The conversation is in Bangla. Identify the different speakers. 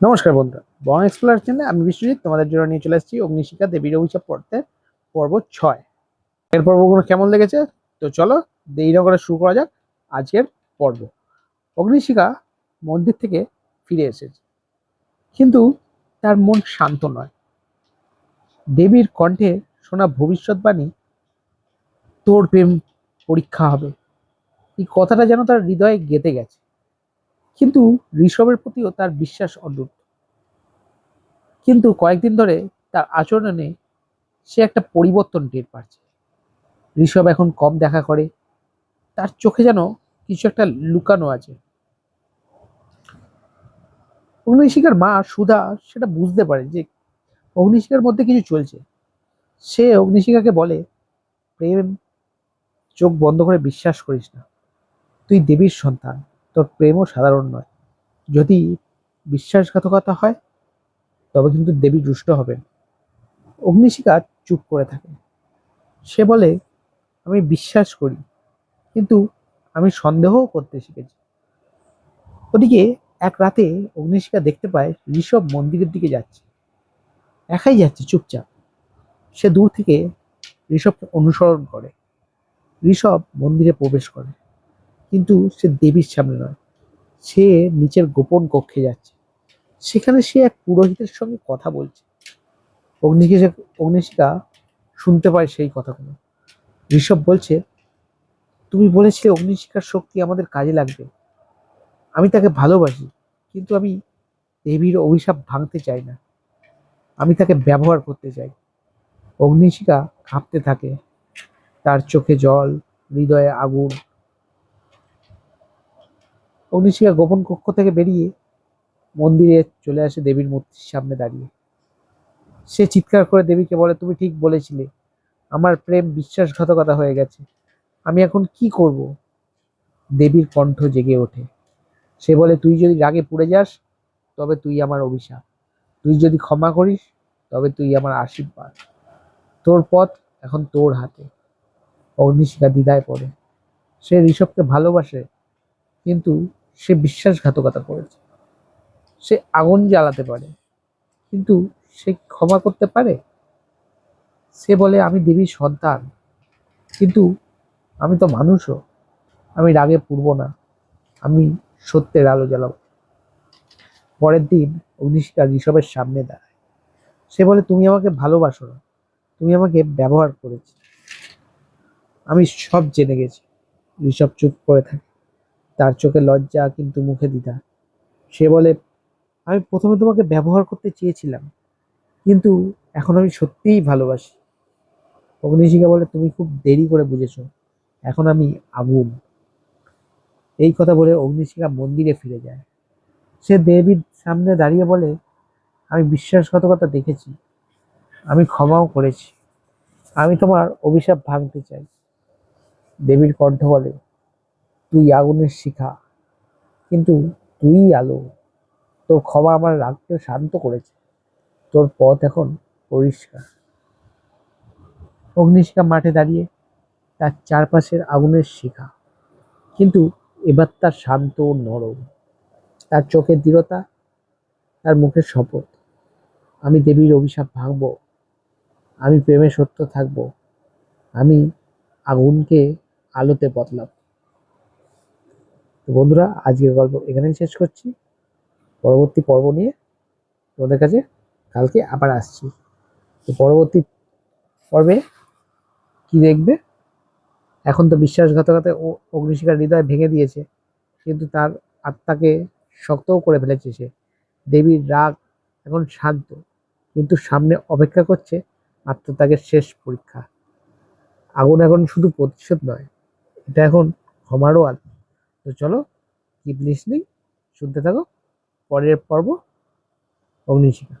Speaker 1: নমস্কার বন্ধুরা। বং এক্সপ্লোরার চ্যানেলে আমি বিশ্বজিৎ, তোমাদের জন্য নিয়ে চলে এসেছি অগ্নিশিখা দেবীর অভিশাপ পড়তে পর্ব ছয়। এর পর্বগুলো কেমন লেগেছে? তো চলো দেরি না করে শুরু করা যাক আজকের পর্ব। অগ্নিশিখা মন্দির থেকে ফিরে এসেছে। কিন্তু তার মন শান্ত নয়। দেবীর কণ্ঠে শোনা ভবিষ্যৎবাণী তোর প্রেম পরীক্ষা হবে। এই কথাটা যেন তার হৃদয়ে গেঁথে গেছে। কিন্তু ঋষভের প্রতিও তার বিশ্বাস অটুট কিন্তু কয়েকদিন ধরে তার আচরণে সে একটা পরিবর্তন টের পাচ্ছে। ঋষভ এখন কম দেখা করে, তার চোখে যেন কিছু একটা লুকানো আছে। অগ্নিশিখার মা সুধা সেটা বুঝতে পারে যে অগ্নিশিখার মধ্যে কিছু চলছে। সে অগ্নিশিখাকে বলে, প্রেম, চোখ বন্ধ করে বিশ্বাস করিস না। তুই দেবীর সন্তান। তোর প্রেমও সাধারণ নয়। যদি বিশ্বাসঘাতকতা হয়, তবে কিন্তু দেবী রুষ্ট হবেন। অগ্নিশিখা চুপ করে থাকে। সে বলে, আমি বিশ্বাস করি, কিন্তু আমি সন্দেহও করতে শিখেছি। ওদিকে এক রাতে অগ্নিশিখা দেখতে পায় ঋষভ মন্দিরের দিকে যাচ্ছে। একাই যাচ্ছে চুপচাপ। সে দূর থেকে ঋষভকে অনুসরণ করে। ঋষভ মন্দিরে প্রবেশ করে। কিন্তু সে দেবীর সামনে নয়। সে নিচের গোপন কক্ষে যাচ্ছে। সেখানে সে এক পুরোহিতের সঙ্গে কথা বলছে। অগ্নিশিখা অগ্নিশিকা শুনতে পায় সেই কথাগুলো। ঋষভ বলছে, তুমি বলেছিলে অগ্নিশিকার শক্তি আমাদের কাজে লাগবে। আমি তাকে ভালোবাসি, কিন্তু আমি দেবীর অভিশাপ ভাঙতে চাই না। আমি তাকে ব্যবহার করতে চাই। অগ্নিশিকা কাঁপতে থাকে। তার চোখে জল, হৃদয়ে আগুন অগ্নিশিখা গোপন কক্ষ থেকে বেরিয়ে মন্দিরে চলে আসে দেবীর মূর্তির সামনে দাঁড়িয়ে। সে চিৎকার করে দেবীকে বলে, তুমি ঠিক বলেছিলে, আমার প্রেম বিশ্বাসঘাতকতা হয়ে গেছে। আমি এখন কি করব? দেবীর কণ্ঠ জেগে ওঠে। সে বলে, তুই যদি রাগে পুড়ে যাস, তবে তুই আমার অভিশাপ। তুই যদি ক্ষমা করিস, তবে তুই আমার আশীর্বাদ। তোর পথ এখন তোর হাতে। অগ্নিশিখা দ্বিধায় পড়ে। সে ঋষভকে ভালোবাসে, কিন্তু সে বিশ্বাসঘাতকতা করেছে। সে আগুন জ্বালাতে পারে, কিন্তু সে ক্ষমা করতে পারে? সে বলে, আমি দেবীর সন্তান, কিন্তু আমি তো মানুষও। আমি রাগে পুরব না। আমি সত্যের আলো জ্বালাবো। পরের দিন অগ্নিশিখা ঋষভের সামনে দাঁড়ায়। সে বলে, তুমি আমাকে ভালোবাসো না। তুমি আমাকে ব্যবহার করেছি। আমি সব জেনে গেছি। ঋষভ চুপ করে থাকে। তার চোখে লজ্জা কিন্তু মুখে দ্বিধা। সে বলে, আমি প্রথমে তোমাকে ব্যবহার করতে চেয়েছিলাম, কিন্তু এখন আমি সত্যিই ভালোবাসি। অগ্নিশিখা বলে, তুমি খুব দেরি করে বুঝেছ, এখন আমি আগুন এই কথা বলে অগ্নিশিখা মন্দিরে ফিরে যায়। সে দেবীর সামনে দাঁড়িয়ে বলে, আমি বিশ্বাসঘাতকতা দেখেছি, আমি ক্ষমাও করেছি, আমি তোমার অভিশাপ ভাঙতে চাই। দেবীর কণ্ঠ বলে তুই আগুনের শিখা। কিন্তু তুই আলো, তোর ক্ষমা আমার রাগকে শান্ত করেছে। তোর পথ এখন পরিষ্কার। অগ্নিশিখা মাঠে দাঁড়িয়ে তার চারপাশের আগুনের শিখা। কিন্তু এবার তার শান্ত ও নরম। তার চোখের দৃঢ়তা, তার মুখের শপথ। আমি দেবীর অভিশাপ ভাঙব। আমি প্রেমে সত্য থাকব। আমি আগুনকে আলোতে বদলাব। তো বন্ধুরা, আজকের গল্প এখানেই শেষ করছি। পরবর্তী পর্ব নিয়ে তোমাদের কাছে কালকে আবার আসছি। তো পরবর্তী পর্বে কি দেখবে? এখন তো বিশ্বাসঘাতকতা ও অগ্নিশিখার হৃদয় ভেঙে দিয়েছে, কিন্তু তার আত্মাকে শক্তও করে ফেলেছে সে। দেবীর রাগ এখন শান্ত, কিন্তু সামনে অপেক্ষা করছে আত্মত্যাগের শেষ পরীক্ষা। আগুন এখন শুধু প্রতিশোধ নয়, এটা এখন ক্ষমারও আলো তো চলো কিপ লিসনিং শুনতে থাকো। পরের পর্ব অগ্নিশিখা।